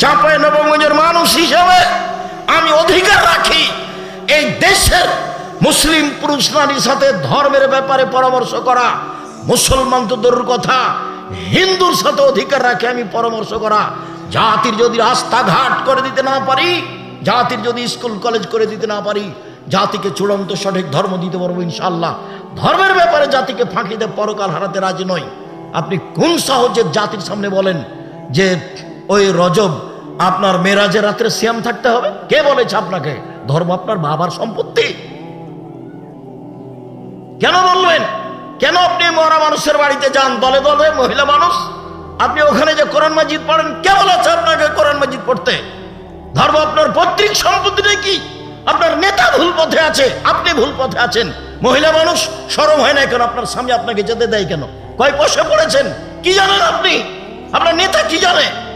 চাঁপাই নবগঞ্জের মানুষ হিসেবে আমি অধিকার রাখি, এই দেশের মুসলিম পুরুষ নারীর সাথে ধর্মের ব্যাপারে পরামর্শ করা, মুসলমান তো দূরের কথা, হিন্দুর সাথে অধিকার রাখে আমি পরামর্শ করা, জাতির যদি রাস্তাঘাট করে দিতে না পারি, জাতির যদি স্কুল, কলেজ করে দিতে না পারি, জাতিকে চূড়ান্ত সঠিক ধর্ম দিতে পারব ইনশাল্লাহ ধর্মের ব্যাপারে জাতিকে ফাঁকি দিয়ে পরকাল হারাতে রাজি নয় আপনি কোন সাহসে জাতির সামনে বলেন যে ওই রজব, আপনার মেরাজের রাত্রে সিয়াম থাকতে হবে। কে বলেছে আপনাকে? ধর্ম আপনার বাবার সম্পত্তি। কেন বলবেন? কেন আপনি মরা মানুষের বাড়িতে যান? দলে দলে মহিলা মানুষ। আপনি ওখানে যে কোরআন মাজিদ পড়েন, কে বলেছে আপনাকে কোরআন মাজিদ পড়তে? ধর্ম আপনার পৈতৃক সম্পত্তি কি? আপনার নেতা ভুল পথে আছে, আপনি ভুল পথে আছেন। মহিলা মানুষ সরম হয় না কেন? আপনার স্বামী আপনাকে যেতে দেয় কেন? কয় পয়সা পড়েছেন? কি জানেন আপনি? আপনার নেতা কি জানে?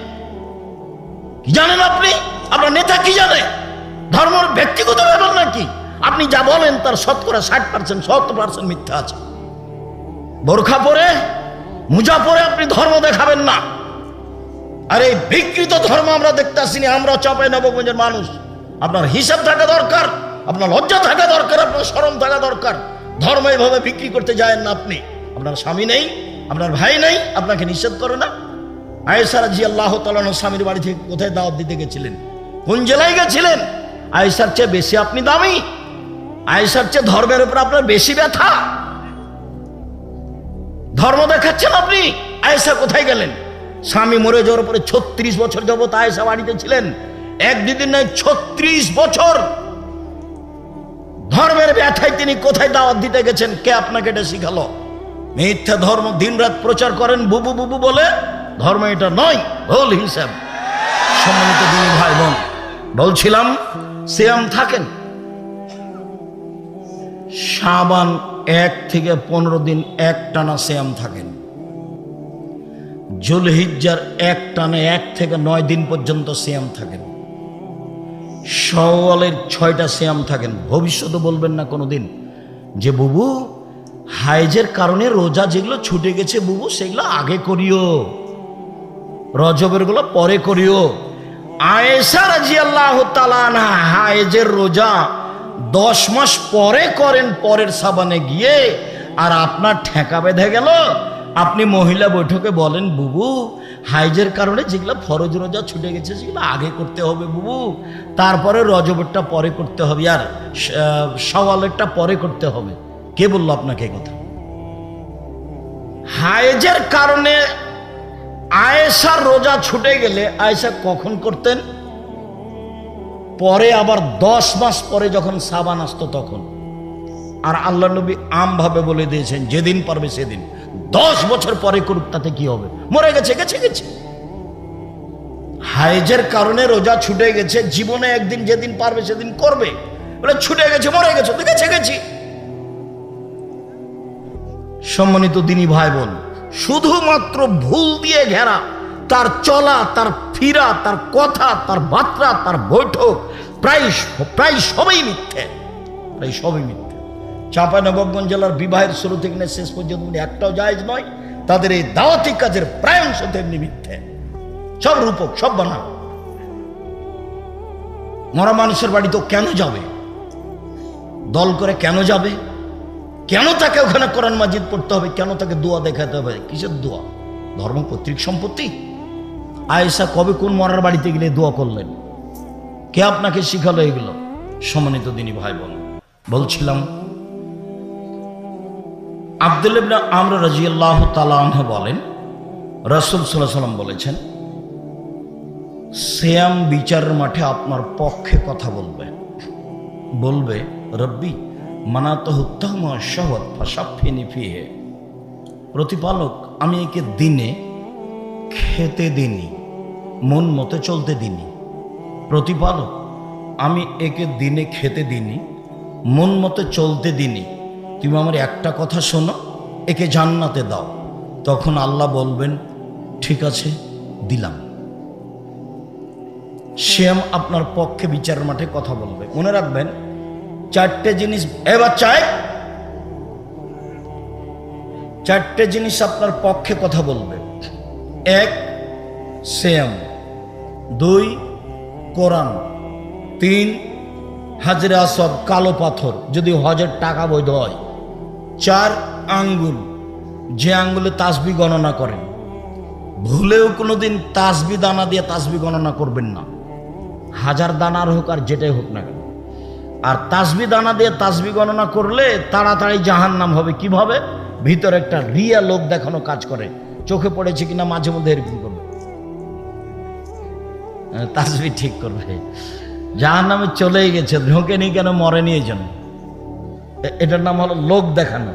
জানেন আপনি? আপনার নেতা কি জানে? ধর্মের ব্যক্তিগত ব্যাপার নাকি? আপনি যা বলেন তার শতকরা ষাট পার্সেন্ট সত্তর পার্সেন্ট মিথ্যা আছে। বোরখা পরে, মুজা পরে আপনি ধর্ম দেখাবেন না। আর এই বিকৃত ধর্ম আমরা দেখতে আসিনি, আমরা চাপাই নবগঞ্জের মানুষ। আপনার হিসাব থাকা দরকার, আপনার লজ্জা থাকা দরকার, আপনার শরম থাকা দরকার। ধর্ম এইভাবে বিক্রি করতে যায় না আপনি। আপনার স্বামী নেই, আপনার ভাই নেই, আপনাকে নিষেধ করে না। আয়েসার জি আল্লাহ তালানো স্বামীর বাড়ি থেকে কোথায় দাওয়াত দিতে গেছিলেন? কোন জেলায় গেছিলেন? আয়েসার চেয়ে বেশি আপনি দামি। আয়েসার চেয়ে ধর্মের উপর আপনার বেশি ব্যথা। ধর্ম দেখাচ্ছেন আপনি আয়েসা কোথায় গেলেন? স্বামী মরে যাওয়ার পরে ছত্রিশ বছর যাবত আয়েসা বাড়িতে ছিলেন। এক দুদিন নয়, ছত্রিশ বছর। ধর্মের ব্যথায় তিনি কোথায় দাওয়াত দিতে গেছেন? কে আপনাকে এটা শিখালো? মিথ্যা ধর্ম দিনরাত প্রচার করেন, বুবু বুবু বলে। ধর্ম এটা নয়, ভুল হিসাব। সম্মানিত দিনী ভাই বোন বলছিলাম, সিয়াম থাকেন? সাবান এক থেকে পনেরো দিন এক টানা শ্যাম থাকেন। জুলহিজ্জার এক টানে এক থেকে নয় দিন পর্যন্ত শ্যাম থাকেন। সওয়ালের ছয়টা শ্যাম থাকেন। ভবিষ্যতে বলবেন না কোনো দিন যে, বুবু হাইজের কারণে রোজা যেগুলো ছুটে গেছে বুবু, সেগুলো আগে করিও। রজবেরগুলো পরে করিও। আয়েশা রাজি দশ মাস পরে করেন, পরের সাবানে গিয়ে, আর আপনার ঠেকা বেঁধে গেল। আপনি মহিলা বৈঠকে বলেন, বুবু হাইজের কারণে যেগুলো ফরজ রোজা ছুটে গেছে, সেগুলো আগে করতে হবে বুবু। তারপরে রজবেরটা পরে করতে হবে, আর সওয়ালেরটা পরে করতে হবে। কে বলল আপনাকে কথা? হাইজের কারণে আয়েশার রোজা ছুটে গেলে আয়েশা কখন করতেন? পরে আবার দশ মাস পরে যখন সাবান আসতো তখন। আর আল্লাহ নবী আমভাবে বলে দিয়েছেন, যেদিন পারবে সেদিন। দশ বছর পরে করুক, তাতে কি হবে? মরে গেছে গেছে গেছে। হাইজের কারণে রোজা ছুটে গেছে, জীবনে একদিন যেদিন পারবে সেদিন করবে। বলে, ছুটে গেছে, মরে গেছে গেছে, গেছি। সম্মানিত দিনী ভাই বোন শুধুমাত্র ভুল দিয়ে ঘেরা। তার চলা, তার ফিরা, তার কথা, তার বার্তা, তার বৈঠক, প্রায় প্রায় সবই মিথ্যে। প্রায় সবই মিথ্যে। চাঁপানবাবগঞ্জ জেলার বিবাহের শুরু থেকে শেষ পর্যন্ত উনি একটাও জায়জ নয়, তাদের এই দাওয়াতিক কাজের প্রায় অংশ তেমনি মিথ্যে। সব রূপক, সব বানা মরা মানুষের বাড়ি তো কেন যাবে? দল করে কেন যাবে? কেন তাকে ওখানে কোরআন মাজিদ পড়তে হবে? কেন তাকে দোয়া দেখাতে হবে? কিসের দোয়া? ধর্ম পৈতৃক সম্পত্তি? আয়েশা কবে কোন মরার বাড়িতে গেলে দোয়া করলেন? কে আপনাকে শিখালো এগুলো? সম্মানিত দিনী ভাই বোন বলছিলাম, আব্দুল ইবনা আমরা রাজিয়াল্লাহ তালাহ বলেন, রসুল সাল্লাম বলেছেন শ্যাম বিচারের মাঠে আপনার পক্ষে কথা বলবে। বলবে, রব্বি মানাত হুত্তাম শহর ফাঁসাফিনি ফিহে। প্রতিপালক, আমি একে দিনে খেতে দিনি, মন মতো চলতে দিনি। প্রতিপালক, আমি একে দিনে খেতে দিনি, মন মতো চলতে দিনি। তুমি আমার একটা কথা শোনো, একে জান্নাতে দাও। তখন আল্লাহ বলবেন, ঠিক আছে, দিলাম। শ্যাম আপনার পক্ষে বিচার মাঠে কথা বলবে। মনে রাখবেন চারটে জিনিস এবার চায় চারটে জিনিস আপনার পক্ষে কথা বলবে। এক শ্যাম দুই, কোরআন। তিন, হাজরে আসব কালো পাথর, যদি হজের টাকা বৈধ হয়। চার, আঙ্গুল। যে আঙ্গুলে তাসবি গণনা করেন। ভুলেও কোনোদিন তাসবি দানা দিয়ে তাসবি গণনা করবেন না। হাজার দানার হোক আর যেটাই হোক না কেন। আর তাসবি দানা দিয়ে তাসবি গণনা করলে তাড়াতাড়ি জাহান নাম হবে। কীভাবে? ভিতরে একটা রিয়া লোক দেখানো কাজ করে। চোখে পড়েছে কিনা মাঝে মধ্যে এরকম করবে। আহ, তাসবি ঠিক করবে। জাহান নামে চলেই গেছে ঢোকেনি কেন মরেনি এই জন্য। এটার নাম হলো লোক দেখানো।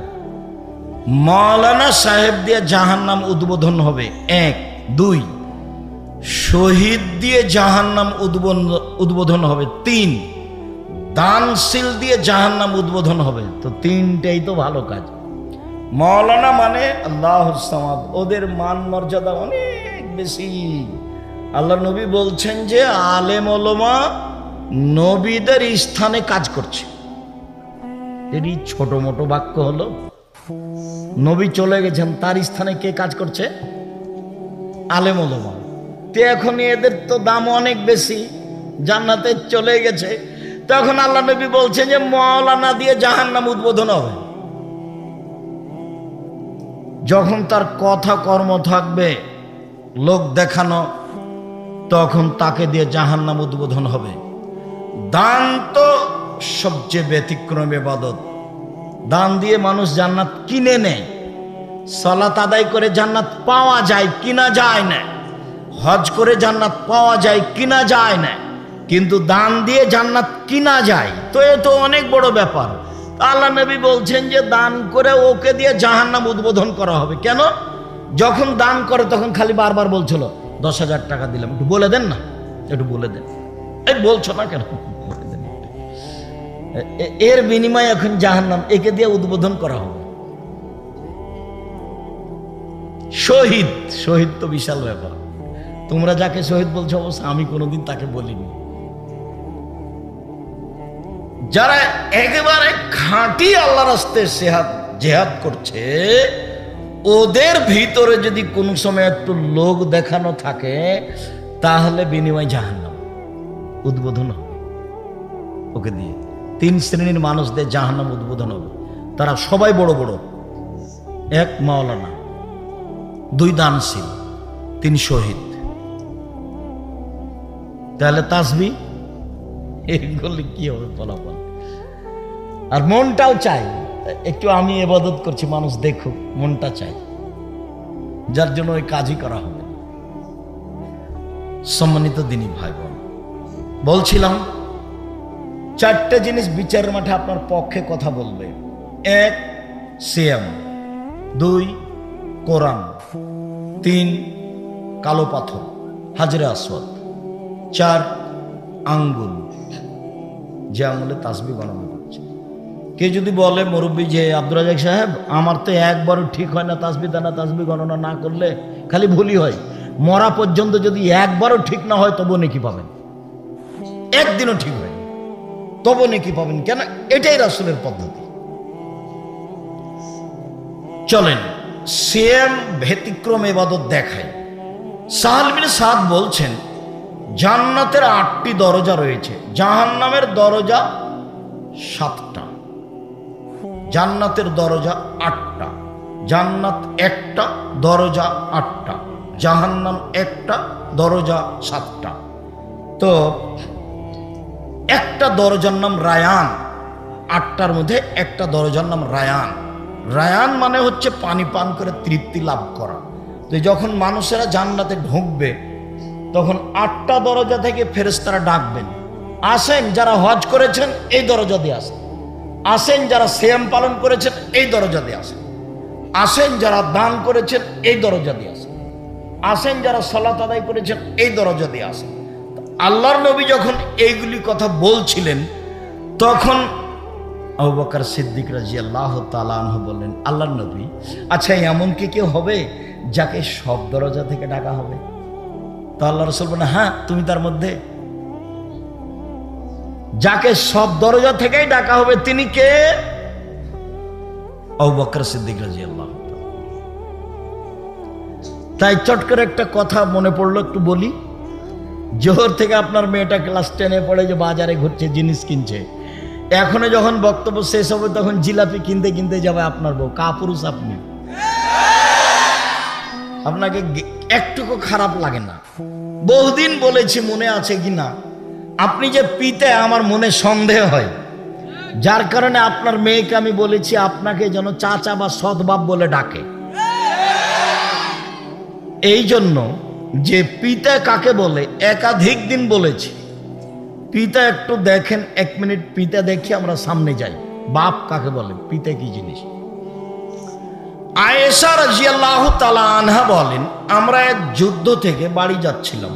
মৌলানা সাহেব দিয়ে জাহান নাম উদ্বোধন হবে। এক দুই শহীদ দিয়ে জাহান নাম উদ্বোধন হবে। তিন দানশীল দিয়ে জাহান নাম উদ্বোধন হবে। তো তিনটেই তো ভালো কাজ। মৌলানা মানে আল্লাহ সামাদ। ওদের মান মর্যাদা অনেক বেশি। আল্লাহ নবী বলছেন যে, আলেম ওলমা নবীদের স্থানে কাজ করছে। এরই ছোট মোটো বাক্য হলো, নবী চলে গেছেন, তার স্থানে কে কাজ করছে? আলেম ওলমা। তো এখন এদের তো দাম অনেক বেশি। জান্নাতে চলে গেছে। তখন আল্লাহ নবী বলছেন যে মৌলানা দিয়ে জাহান নাম উদ্বোধন হবে। যখন তার কথা কর্ম থাকবে, লোক দেখানো, তখন তাকে দিয়ে জাহান নাম উদ্বোধন হবে। দান তো সবচেয়ে ব্যতিক্রম এবাদত দান দিয়ে মানুষ জান্নাত কিনে নেয়। সালাত আদায় করে জান্নাত পাওয়া যায় কিনা যায় না। হজ করে জান্নাত পাওয়া যায় কিনা যায় না। কিন্তু দান দিয়ে জান্নাত কিনা যায়, তো এ তো অনেক বড় ব্যাপার। আল্লাহ নবী বলছেন যে দান করে ওকে দিয়ে জাহান্নাম উদ্বোধন করা হবে। কেন? যখন দান করে তখন খালি বারবার বলছিল, দশ হাজার টাকা দিলাম। একটু বলে দেন না, একটু বলে দেন। এই বলছো না কেন? এর বিনিময়ে এখন জাহান্নাম একে দিয়ে উদ্বোধন করা হবে। শহীদ শহীদ তো বিশাল ব্যাপার। তোমরা যাকে শহীদ বলছো, অবশ্য আমি কোনোদিন তাকে বলিনি। যারা একেবারে খাঁটি আল্লাহ রাস্তে সেহাদ জেহাদ করছে, ওদের ভিতরে যদি কোনো সময় একটু লোক দেখানো থাকে, তাহলে বিনিময় জাহান্নাম, উদ্বোধন হবে। ওকে দিয়ে তিন শ্রেণির মানুষদের জাহান্নাম উদ্বোধন হবে। তারা সবাই বড় বড়। এক মাওলানা, দুই দানশীল, তিন শহীদ। তাহলে তাসবি এগুলি কি হবে ফলাফল? আর মনটাও চাই। একটু আমি এবাদত করছি, মানুষ দেখুক, মনটা চাই। যার জন্য ওই কাজই করা হবে। সম্মানিত দিনী ভাই বোন বলছিলাম, চারটে জিনিস বিচারের মাঠে আপনার পক্ষে কথা বলবে। এক সিএম দুই, কোরআন। তিন, কালো পাথর, হাজরে আসওয়াদ। চার, আঙ্গুল। যে আঙ্গুলে তাসবি গণনা করছে কে যদি বলে, মুরব্বী যে আব্দুল রাজাক সাহেব, আমার তো একবারও ঠিক হয় না তাসবি দানা তাসবি গণনা না করলে, খালি ভুলই হয়। মরা পর্যন্ত যদি একবারও ঠিক না হয় তবু নাকি পাবেন। একদিনও ঠিক হয় তবু নাকি পাবেন। কেন? এটাই রাসুলের পদ্ধতি। চলেন সেম ব্যতিক্রম এবাদত দেখায় সাহাল বিন সাদ বলছেন জান্নাতের আটটি দরজা রয়েছে। জাহান্নামের দরজা সাতটা। জান্নাতের দরজা আটটা। জান্নাত একটা, দরজা আটটা। জাহান্নাম একটা, দরজা সাতটা। তো একটা দরজার নাম রায়ান, আটটার মধ্যে একটা দরজার নাম রায়ান। রায়ান মানে হচ্ছে পানি পান করে তৃপ্তি লাভ করা। তো যখন মানুষেরা জান্নাতে ঢুকবে তখন আটটা দরজা থেকে ফেরেশতারা ডাকবেন। আসেন যারা হজ করেছেন, এই দরজা দিয়ে আসেন। আসেন যারা শ্যাম পালন করেছেন, এই দরজা দিয়ে আসেন। আসেন যারা দান করেছেন, এই দরজা দিয়ে আসেন। আসেন যারা সলাত আদায় করেছেন, এই দরজা দিয়ে আসেন। আল্লাহর নবী যখন এইগুলি কথা বলছিলেন, তখন আবু বকর সিদ্দিক রাজি আল্লাহ তালাহ বললেন, আল্লাহর নবী আচ্ছা এমন কি কেউ হবে যাকে সব দরজা থেকে ডাকা হবে? তো আল্লাহ রসুল বলেন হ্যাঁ তুমি তার মধ্যে যাকে সব দরজা থেকেই ডাকা হবে তিনি কে? আবু বকর সিদ্দিক রাজি আল্লাহ তাই চট করে একটা কথা মনে পড়ল, একটু বলি। জোহর থেকে আপনার মেয়েটা ক্লাস টেনে পড়ে যে বাজারে ঘুরছে, জিনিস কিনছে। এখনও যখন বক্তব্য শেষ হবে, তখন জিলাপি কিনতে কিনতে যাবে আপনার বউ। কাপুরুষ আপনি। আপনাকে একটুকু খারাপ লাগে না। বহুদিন বলেছি মনে আছে কি না? আপনি যে পিতে আমার মনে সন্দেহ হয়। যার কারণে আপনার মেয়েকে আমি বলেছি, আপনাকে যেন চাচা বা সৎবাপ বলে ডাকে। এই জন্য যে পিতা কাকে বলে, একাধিক দিন বলেছি। পিতা একটু দেখেন, এক মিনিট পিতা দেখি, আমরা সামনে যাই। বাপ কাকে বলে, পিতা কি জিনিস? আয়েশা রাজিয়াল্লাহ তালা আনহা বলেন, আমরা এক যুদ্ধ থেকে বাড়ি যাচ্ছিলাম।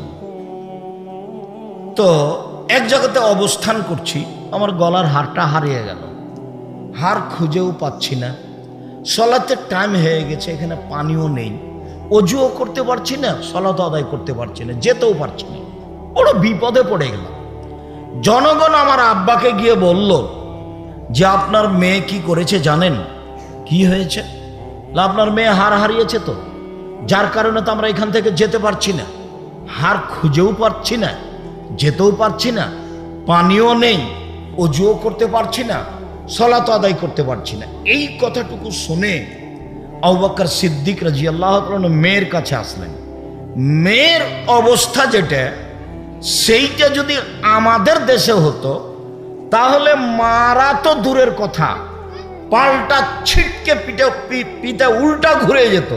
তো এক জায়গাতে অবস্থান করছি, আমার গলার হারটা হারিয়ে গেল। হার খুঁজেও পাচ্ছি না। সলাতে টাইম হয়ে গেছে, এখানে পানিও নেই। অজুও করতে পারছি না, সলাত আদায় করতে পারছি না, যেতেও পারছি না। বড় বিপদে পড়ে গেলাম। জনগণ আমার আব্বাকে গিয়ে বলল, যে আপনার মেয়ে কি করেছে জানেন? কি হয়েছে? আপনার মেয়ে হার হারিয়েছে তো? যার কারণে তো আমরা এখান থেকে যেতে পারছি না। হার খুঁজেও পারছি না, যেতেও পারছি না, পানিও নেই, অজুও করতে পারছি না, সলাত আদায় করতে পারছি না। এই কথাটুকু শুনে আবাক্কর সিদ্দিক রাজি আল্লাহ মেয়ের কাছে আসলেন। মেয়ের অবস্থা যেটা, সেইটা যদি আমাদের দেশে হতো, তাহলে মারা তো দূরের কথা। পাল্টা ছিটকে পিঠে পিঠে উল্টা ঘুরে যেত।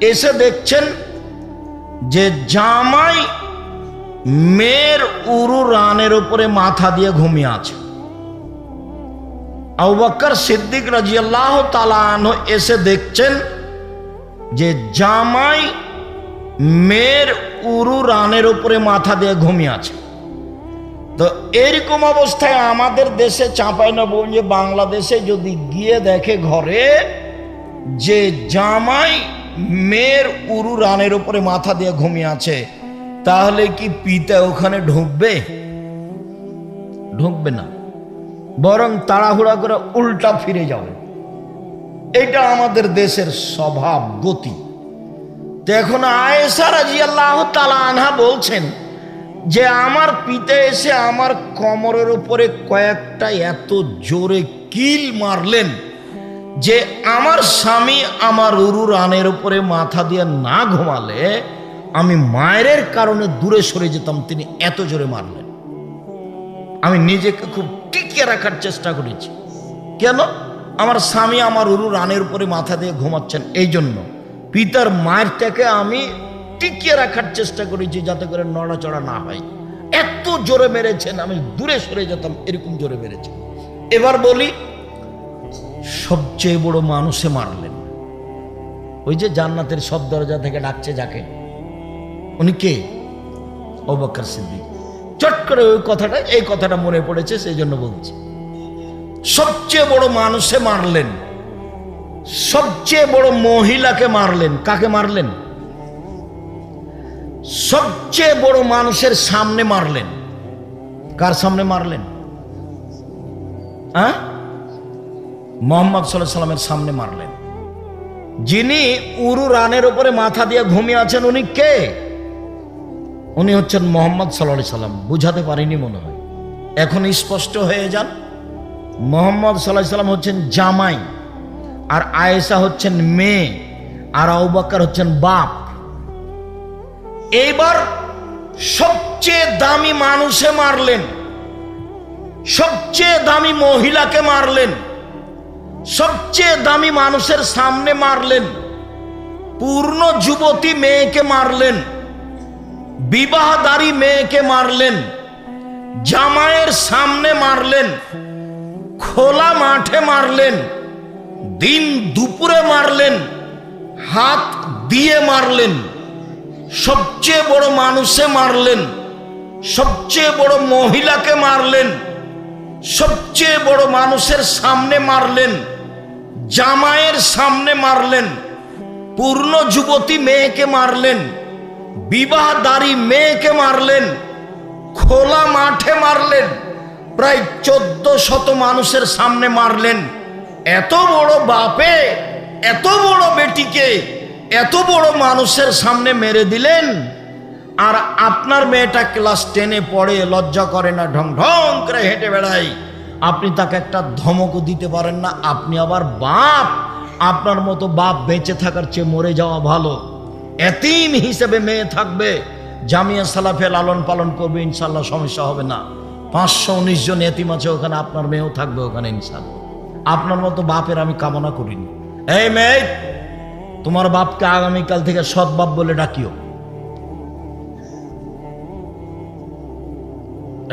এসে দেখছেন যে জামাই মেয়ের উরু রানের উপরে মাথা দিয়ে ঘুমিয়ে আছে। আবাক্কর সিদ্দিক রাজিয়াল্লাহ তালান এসে দেখছেন যে জামাই মেয়ের উরু রানের উপরে মাথা দিয়ে ঘুমিয়ে আছে। তো এরকম অবস্থায় আমাদের দেশে চাঁপাই যে বাংলাদেশে যদি গিয়ে দেখে ঘরে যে জামাই মেয়ের উরু রানের উপরে মাথা দিয়ে ঘুমিয়ে আছে, তাহলে কি পিতা ওখানে ঢুকবে? ঢুকবে না। বরং তাড়াহুড়া করে উল্টা ফিরে যাবে। এটা আমাদের দেশের স্বভাব, গতি। তো এখন আয়েশা রাজি আল্লাহ তালা আনহা বলছেন যে আমার পিতা এসে আমার কমরের উপরে কয়েকটা এত জোরে কিল মারলেন যে আমার স্বামী আমার উরু রানের উপরে মাথা দিয়ে না ঘুমালে আমি মায়ের কারণে দূরে সরে যেতাম, তিনি এত জোরে মারলেন। আমি নিজেকে খুব টিকিয়ে রাখার চেষ্টা করেছি। কেন? আমার স্বামী আমার উরু রানের উপরে মাথা দিয়ে ঘুমাচ্ছেন এই জন্য পিতার মায়ের থেকে আমি টিকিয়ে রাখার চেষ্টা করেছি যাতে করে নড়াচড়া না হয়। এত জোরে মেরেছেন, আমি দূরে সরে যেতাম, এরকম জোরে মেরেছেন। এবার বলি, সবচেয়ে বড় মানুষে মারলেন। ওই যে জান্নাতের সব দরজা থেকে ডাকছে যাকে, উনি কে? অবাক্কর সিদ্দিক। চট করে ওই কথাটা, এই কথাটা মনে পড়েছে, সেই জন্য বলছি। সবচেয়ে বড় মানুষে মারলেন, সবচেয়ে বড় মহিলাকে মারলেন। কাকে মারলেন? সবচেয়ে বড় মানুষের সামনে মারলেন। কার সামনে মারলেন? হ্যাঁ? মোহাম্মদ সাল্লামের সামনে মারলেন। যিনি উরু রানের উপরে মাথা দিয়ে ঘুমিয়ে আছেন, উনি কে? উনি হচ্ছেন মোহাম্মদ সাল্লাহ সাল্লাম বুঝাতে পারিনি মনে হয়। এখন স্পষ্ট হয়ে যান, মোহাম্মদ সাল্লাহ সাল্লাম হচ্ছেন জামাই, আর আয়েশা হচ্ছেন মেয়ে, আর আউবাক্কার হচ্ছেন বাপ। এইবার সবচেয়ে দামি মানুষে মারলেন। সবচেয়ে দামি মহিলাকে মারলেন। সবচেয়ে দামি মানুষের সামনে মারলেন। পূর্ণ যুবতী মেয়েকে মারলেন। বিবাহদারী মেয়েকে মারলেন। জামাইয়ের সামনে মারলেন। খোলা মাঠে মারলেন। দিন দুপুরে মারলেন। হাত দিয়ে মারলেন। সবচেয়ে বড় মানুষে মারলেন, সবচেয়ে বড় মহিলাকে মারলেন, সবচেয়ে বড় মানুষের সামনে মারলেন, জামাইয়ের সামনে মারলেন, পূর্ণ যুবতী মেয়েকে মারলেন, বিবাহদারী মেয়েকে মারলেন, খোলা মাঠে মারলেন, প্রায় চোদ্দ শত মানুষের সামনে মারলেন। এত বড় বাপে, এত বড় বেটিকে এত বড় মানুষের সামনে মেরে দিলেন, আর আপনার মেয়েটা ক্লাস টেনে পড়ে, লজ্জা করে না, ঢং ঢং করে হেঁটে বেড়ায়। আপনি তাকে একটা ধমকও দিতে পারেন না, আপনি আবার বাপ। আপনার মতো বাপ বেঁচে থাকার চেয়ে মরে যাওয়া ভালো। এতিম হিসেবে মেয়ে থাকবে, জামিয়া সালাফে লালন পালন করবে ইনশাল্লাহ সমস্যা হবে না। পাঁচশো উনিশ জন এতিম আছে, ওখানে আপনার মেয়েও থাকবে ওখানে ইনশাল্লাহ আপনার মতো বাপের আমি কামনা করিনি। এই মেয়ে তোমার বাপকে আগামীকাল থেকে সৎ বাপ বলে ডাকিও।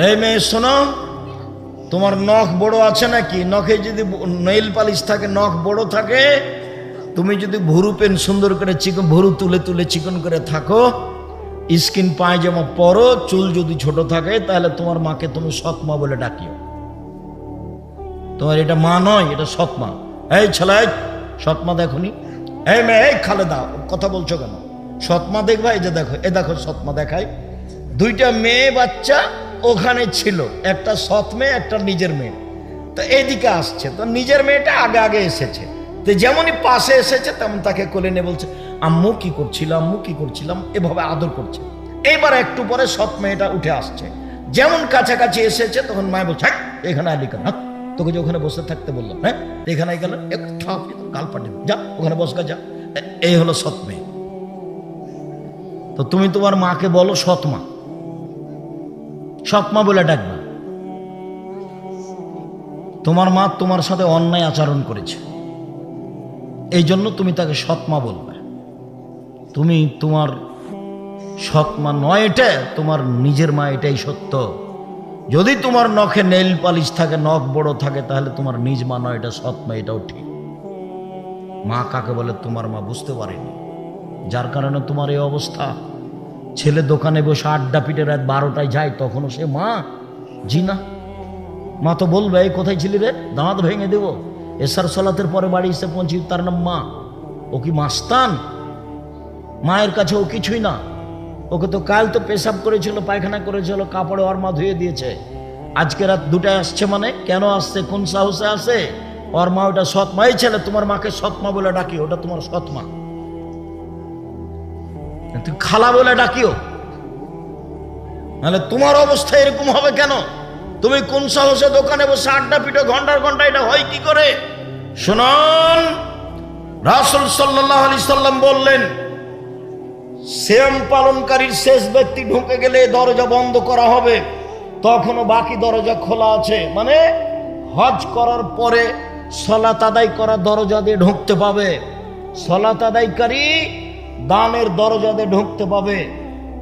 এই মেয়ে, শোনো, তোমার নখ বড় আছে নাকি? নখে যদি নেইল পালিশ থাকে, নখ বড় থাকে, তুমি যদি ভুরু পেন সুন্দর করে চিকন ভুরু তুলে তুলে চিকন করে থাকো, স্কিন পায়জামা পরো, চুল যদি ছোট থাকে, তাহলে তোমার মাকে তুমি সৎমা বলে ডাকিও। তোমার এটা মা নয়, এটা সৎমা এই ছেলে সৎমা দেখনি খালেদা কথা বলছো কেন? সৎমা দেখবা এই যে দেখো এ দেখো সৎমা দেখাই দুইটা মেয়ে বাচ্চা ওখানে ছিল একটা সৎ মেয়ে একটা নিজের মেয়ে। তো এইদিকে আসছে তো নিজের মেয়েটা আগে আগে এসেছে। তো যেমনই পাশে এসেছে তেমন তাকে কোলে নিয়ে বলছে আম্মু কি করছিলাম আম্মু কি করছিলাম এভাবে আদর করছে। এবার একটু পরে সৎ মেয়েটা উঠে আসছে। যেমন কাছাকাছি এসেছে তখন মায় বলছে "হ্যাঁ, এখানে আলি কেন? হ্যাঁ, তোকে যে ওখানে বসে থাকতে বললাম হ্যাঁ এখানে গেল একটু গাল পাটে যা, ওখানে বসকা যা। এই হলো সৎ মেয়ে। তো তুমি তোমার মাকে বলো সৎ মা। সৎমা বলে ডাকবা। তোমার মা তোমার সাথে অন্যায় আচরণ করেছে। এই জন্য তুমি তাকে সৎমা বলবে। তুমি তোমার সৎমা নয় এটা, তোমার নিজের মা এটাই সত্য। যদি তোমার নখে নেল পালিশ থাকে, নখ বড় থাকে, তাহলে তোমার নিজ মা নয়, এটা সৎমা এটাও ঠিক। মা কাকে বলে তোমার মা বুঝতে পারেনি। যার কারণে তোমার এই অবস্থা। ছেলে দোকানে বসে আড্ডা পিটে রাত বারোটায় যায়, তখনও সে মা। জি না মা তো বলবে, এই কোথায় ছিলি রে? দাঁত ভেঙে দেব। এসার সলাতের পরে বাড়ি এসে পৌঁছি তার নাম মা। ও কি মাস্তান? মায়ের কাছে ও কিছুই না। ওকে তো কাল তো পেশাব করেছিল, পায়খানা করেছিল, কাপড়ে ওর মা ধুয়ে দিয়েছে। আজকে রাত দুটায় আসছে মানে? কেন আসছে? কোন সাহসে আসে? ওর মা ওটা সৎ মাই ছেলে, তোমার মাকে সৎমা বলে ডাকি ওটা তোমার সৎ মা তুই খালা বলে ডাকিও। নাহলে তোমার অবস্থা এরকম হবে কেন? তুমি কোন সাহসে দোকানে বসে আড্ডা পিঠে ঘণ্টার ঘণ্টা এটা হয় কি করে? শুনুন, রাসুল সাল্লাহ আলি সাল্লাম বললেন, শ্যাম পালনকারীর শেষ ব্যক্তি ঢুকে গেলে দরজা বন্ধ করা হবে। তখনও বাকি দরজা খোলা আছে। মানে হজ করার পরে সলাত আদায় করা দরজা দিয়ে ঢুকতে পাবে। সলাত আদায়কারী দানের দরজা দিয়ে ঢুকতে পাবে।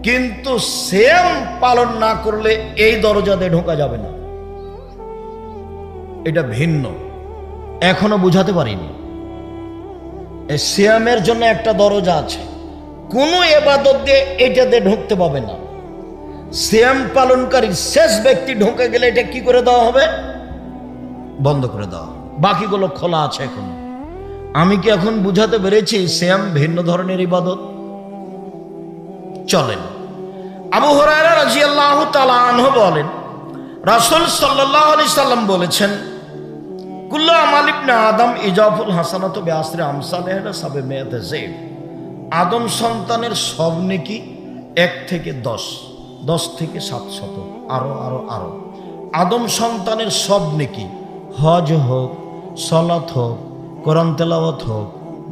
কিন্তু সেম পালন না করলে এই দরজা দিয়ে ঢোকা যাবে না। এটা ভিন্ন। এখনও বুঝাতে পারিনি। এই সিয়ামের জন্য একটা দরজা আছে। কোনো এবাদত দিয়ে এটা দিয়ে ঢুকতে পাবে না। সিয়াম পালনকারী শেষ ব্যক্তি ঢুকে গেলে এটা কি করে দেওয়া হবে? বন্ধ করে দেওয়া। বাকিগুলো খোলা আছে এখন। আমি কি এখন বুঝাতে পেরেছি শ্যাম ভিন্ন ধরনের ইবাদত? চলেন। আবু হরায়রা রাজিয়াল্লাহু তাআলা আনহু বলেন, রাসুল সাল্লাল্লাহু আলাইহি সাল্লাম বলেছেন, কুল্লু আমাল ইবনে আদম ইজাফুল হাসানাত বিআসরি আমসালিহা সাবে মেয়াতে যায়ব আদম সন্তানের সব নেকি এক থেকে দশ দশ থেকে সাতশত আরও আরও আরও। আদম সন্তানের সব নেকি হজ হোক সলাত হোক, কোরআন তেলাওয়াত হোক,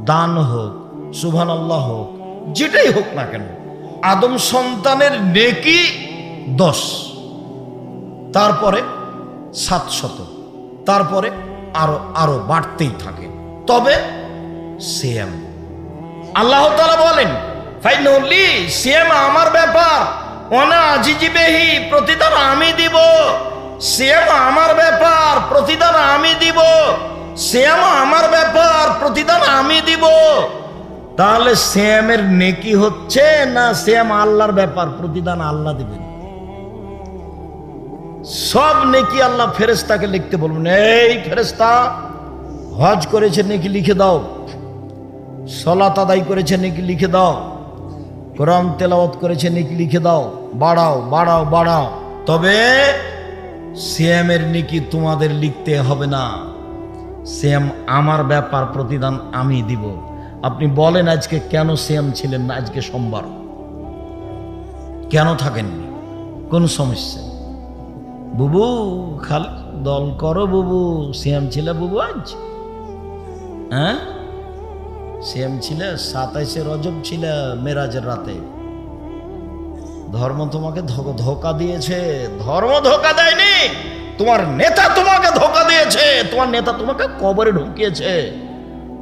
দান হোক সুবহান আল্লাহ হোক, যেটাই হোক না কেন, আদম সন্তানের নেকি দশ, তারপরে সাতশত তারপরে আরও আরও বাড়তেই থাকে। তবে সেম আল্লাহ তাআলা বলেন, ফাইনলি সেম আমার ব্যাপার ওনা আজিজিবেহি, প্রতিদান আমি দিব। সেম আমার ব্যাপার, প্রতিদান আমি দিব। শ্যাম আমার ব্যাপার, প্রতিদান আমি দিব। তাহলে শ্যামের নেকি হচ্ছে না শ্যাম আল্লাহর ব্যাপার, প্রতিদান আল্লাহ দিবেন? সব নেকি আল্লাহ ফেরেস্তাকে লিখতে বলবেন, এই ফেরেস্তা হজ করেছে নেকি লিখে দাও। সলাত আদায় করেছে নাকি লিখে দাও। কোরআন তেলাওয়াত করেছে নাকি লিখে দাও। বাড়াও বাড়াও বাড়াও। তবে সিএমের নেকি তোমাদের লিখতে হবে না। সিএম আমার ব্যাপার প্রতিদান আমি দিব। আপনি বলেন আজকে কেন সেম ছিলেন না? আজকে সোমবার। কেন থাকেননি? কোন সমস্যা? বুবু, খালি, দল করো বুবু। সিএম ছিল বুবু আজ? হ্যাঁ? সিএম ছিল, সাতাইশে রজব ছিল মেরাজের রাতে। ধর্ম তোমাকে ধোকা দিয়েছে। ধর্ম ধোকা দেয়নি? তোমার নেতা তোমাকে ধোকা দিয়েছে। তোমার নেতা তোমাকে কবরে ঢুকিয়েছে।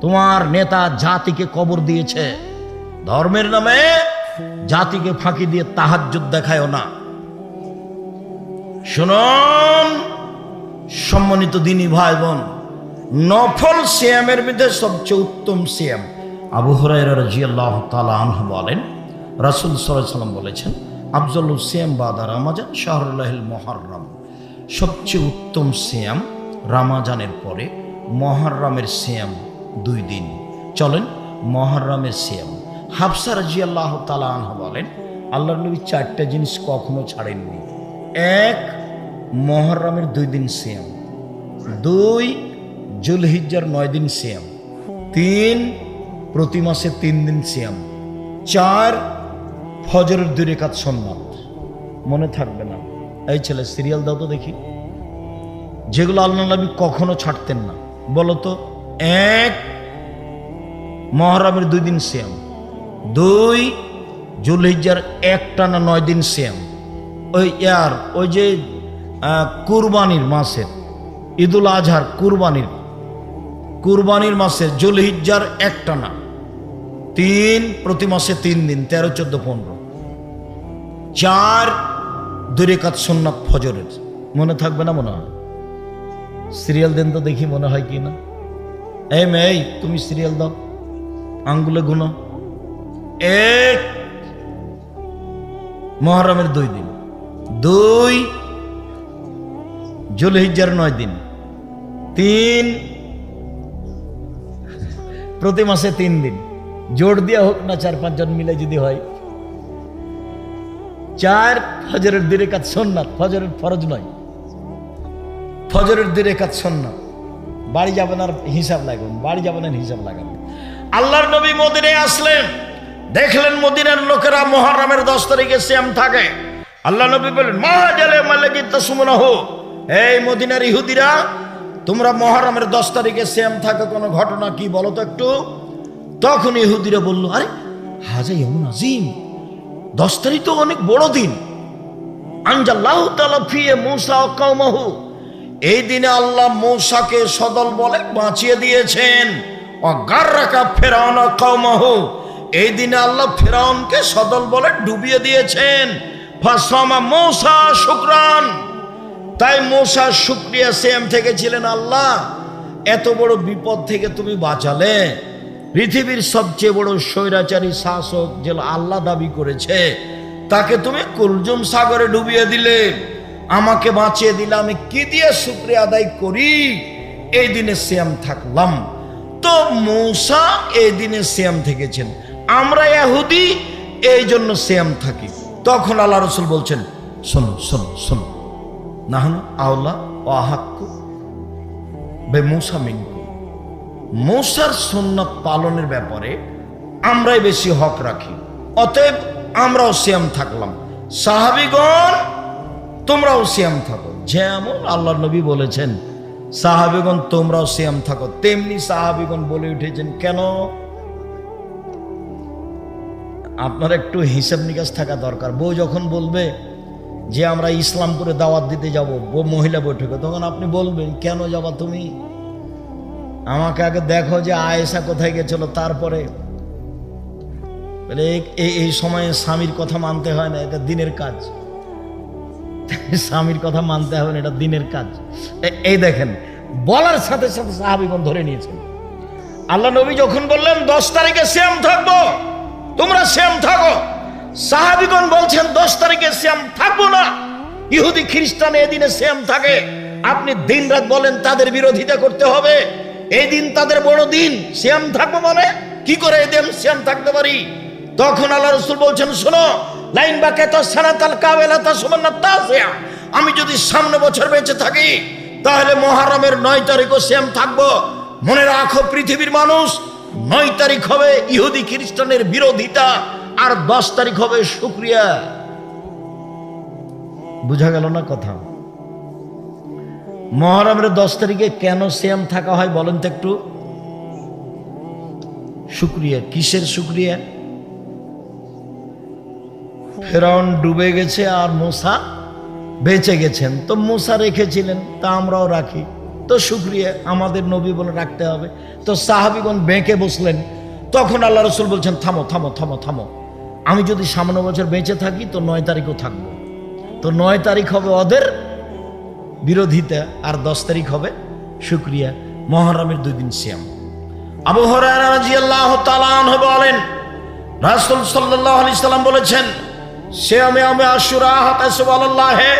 তোমার নেতা জাতিকে কবর দিয়েছে। ধর্মের নামে জাতিকে ফাঁকি দিয়ে তাহাজ্জুদ দেখায়ও না। শুনুন, সম্মানিত দিনী ভাই বোন নফল সিয়ামের মধ্যে সবচেয়ে উত্তম সিয়াম আবু হুরাইরা রাজিয়াল্লাহু তাআলা আনহু বলেন, রাসূল সাল্লাম বলেছেন আফজলু সিয়াম বাদা রামাজান শাহরুল্লাহিল মুহররম। সবচেয়ে উত্তম শ্যাম রামাজানের পরে মহররমের শ্যাম দুই দিন। চলেন মহররমের শ্যাম। হাফসা রাজিয়াল্লাহু তাআলা আনহা বলেন, আল্লাহর নবী চারটা জিনিস কখনো ছাড়েননি। এক মহররমের দুই দিন শ্যাম। দুই, জুলহিজ্জার নয় দিন শ্যাম। তিন, প্রতি মাসে তিন দিন শ্যাম। চার, ফজরের দুই রেখাত সন্ন্যাত। মনে থাকবে না। এই ছেলে সিরিয়াল দাও তো দেখি। যেগুলো আল্লাহ নবী কখনো ছাড়তেন না। বলতো এক, মহরমের দুই দিন সিয়াম। দুই, জুলহিজ্জার একটা না নয় দিন সিয়াম। ওই ইয়ার, ওই যে কুরবানির মাসের, ঈদুল আজহার কুরবানির কুরবানির মাসে জুলহিজ্জার একটা না। তিন, প্রতি মাসে তিন দিন, তেরো, চোদ্দ, পনেরো। চার দুরেকাত সোননাথ ফজরের। মনে থাকবে না মনে হয়? সিরিয়াল দেন তো দেখি মনে হয় কি না। এই মেয়ে, তুমি সিরিয়াল দাও। আঙ্গুলে গুনো। এক। মহরমের দুই দিন। দুই। জুলহিজ্জার নয় দিন। তিন। প্রতি মাসে তিন দিন। জোর দিয়া হোক না চার পাঁচজন মিলে যদি হয়। চার ফজরের দিনে কাজ সন্ন্যাত ফজরের ফরজ নয়। ফজরের দিনে কাজ সন্ন্যাত বাড়ি যাবেন আর হিসাব লাগাবেন, বাড়ি যাবেন আর হিসাব লাগাবেন। আল্লাহর নবী মদিনে আসলেন, দেখলেন মদিনার লোকেরা মহরমের দশ তারিখে শ্যাম থাকে। আল্লাহ নবী বললেন, মহাজালে মাল্লাজিত সুমনা হো এই মদিনার ইহুদিরা, তোমরা মহরমের দশ তারিখে শ্যাম থাকে কোনো ঘটনা কি বলো তো একটু? তখন ইহুদিরা বলল, আরে হাজা ইয়মুন আজিম। দশ তারিখ তো অনেক বড় দিন। এই দিনে আল্লাহ মূসাকে সদল বলে বাঁচিয়ে দিয়েছেন। ফেরাউন ও কওমাহু। এই দিনে আল্লাহ ফেরাউনকে সদল বলে ডুবিয়ে দিয়েছেন। ফাসমা মূসা শুকরান। তাই মূসা শুক্রিয়া সেম থেকে ছিলেন আল্লাহ, এত বড় বিপদ থেকে তুমি বাঁচালে। পৃথিবীর সবচেয়ে বড় স্বৈরাচারী শাসক যে আল্লাহ দাবি করেছে তাকে তুমি কুলজুম সাগরে ডুবিয়ে দিলে। আমাকে বাঁচিয়ে দিলে, আমি কি দিয়ে শুক্রিয়া আদায় করি? এই দিনে শ্যাম থাকলাম। তো মৌসা এই দিনে শ্যাম থেকেছেন। আমরা এহুদি এই জন্য শ্যাম থাকি। তখন আল্লাহ রসুল বলছেন, শোনো শোনো শোনো। নাহনু আওলা আহাক্কু বে মূসা মিনকু। মূসার সুন্নত পালনের ব্যাপারে আমরাই বেশি হক রাখি। অতএব আমরাও শ্যাম থাকলাম। সাহাবিগণ, তোমরাও শ্যাম থাকো। যেমন আল্লাহ নবী বলেছেন, সাহাবিগণ, তোমরাও শ্যাম থাকো। তেমনি সাহাবিগণ বলে উঠেছেন, কেন? আপনার একটু হিসাব নিকাশ থাকা দরকার। বউ যখন বলবে যে আমরা ইসলামপুরে দাওয়াত দিতে যাব মহিলা বৈঠকে তখন আপনি বলবেন, কেন যাবা তুমি? আমাকে আগে দেখো যে আয়েশা কোথায় গেছিল, তারপরে বলে এই- সময়ে স্বামীর কথা মানতে হয় না, এটা দিনের কাজ। স্বামীর কথা মানতে হবে না, এটা দিনের কাজ। এই দেখেন, বলার সাথে সাথে সাহাবিগণ ধরে নিয়েছেন। আল্লাহ নবী যখন বললেন, দশ তারিখে শ্যাম থাকব, তোমরা শ্যাম থাকো। সাহাবিগণ বলছেন, দশ তারিখে শ্যাম থাকব না। ইহুদি খ্রিস্টান এদিনে শ্যাম থাকে। আপনি দিন রাত বলেন, তাদের বিরোধিতা করতে হবে। এই দিন তাদের বড় দিন শ্যাম থাকব মানে কি করে এই দিন শ্যাম থাকতে পারি? তখন আল্লাহ রসুল বলছেন, শোনো, লাইন বা কেত সানাতাল কাবেলা তা সমান তাসিয়া আমি যদি সামনে বছর বেঁচে থাকি, তাহলে মহারমের নয় তারিখও শ্যাম থাকব। মনে রাখো, পৃথিবীর মানুষ নয় তারিখ হবে ইহুদি খ্রিস্টানের বিরোধিতা আর দশ তারিখ হবে শুক্রিয়া। বুঝা গেল না কথা? মহরমের দশ তারিখে কেন সিয়াম থাকা হয় বলেন তো একটু? শুক্রিয়া, কিসের শুক্রিয়া? ফেরাউন ডুবে গেছে আর মোসা বেঁচে গেছেন। তো মোসা রেখেছিলেন, তা আমরাও রাখি। তো শুক্রিয়া, আমাদের নবী বলে রাখতে হবে। তো সাহাবিগণ বেঁকে বসলেন। তখন আল্লাহ রসুল বলছেন, থামো থামো থামো থামো। আমি যদি সামনে বছর বেঁচে থাকি, তো নয় তারিখও থাকব। তো নয় তারিখ হবে ওদের বিরোধিতা আর দশ তারিখ হবে শুক্রিয়া, মহরমের দুই দিন সিয়াম। আবু হরায়রা রাদিয়াল্লাহু তাআলা বলেন, রাসূল সাল্লাল্লাহু আলাইহি সাল্লাম বলেছেন সিয়ামে আমি আশুরা হাতাসুবাল্লাহে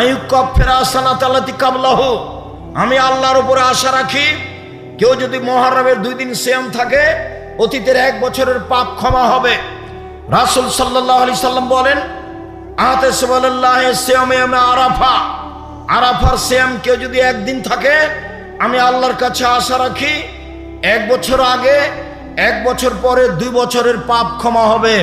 আয়ুকাফিরা সানাত আল্লাতি কাবলাহু। আমি আল্লাহর উপরে আশা রাখি, কেউ যদি মহরমের দুই দিন সিয়াম থাকে, অতীতের এক বছরের পাপ ক্ষমা হবে। রাসূল সাল্লাল্লাহু আলাইহি সাল্লাম বলেন আতাসুবাল্লাহে সিয়ামে আমি আরাফা। আরাফার শ্যাম কেউ যদি একদিন থাকে, আমি আল্লাহর কাছে আশা রাখি, এক বছর আগে, এক বছর পরে দুই বছরের পাপ ক্ষমা হবে।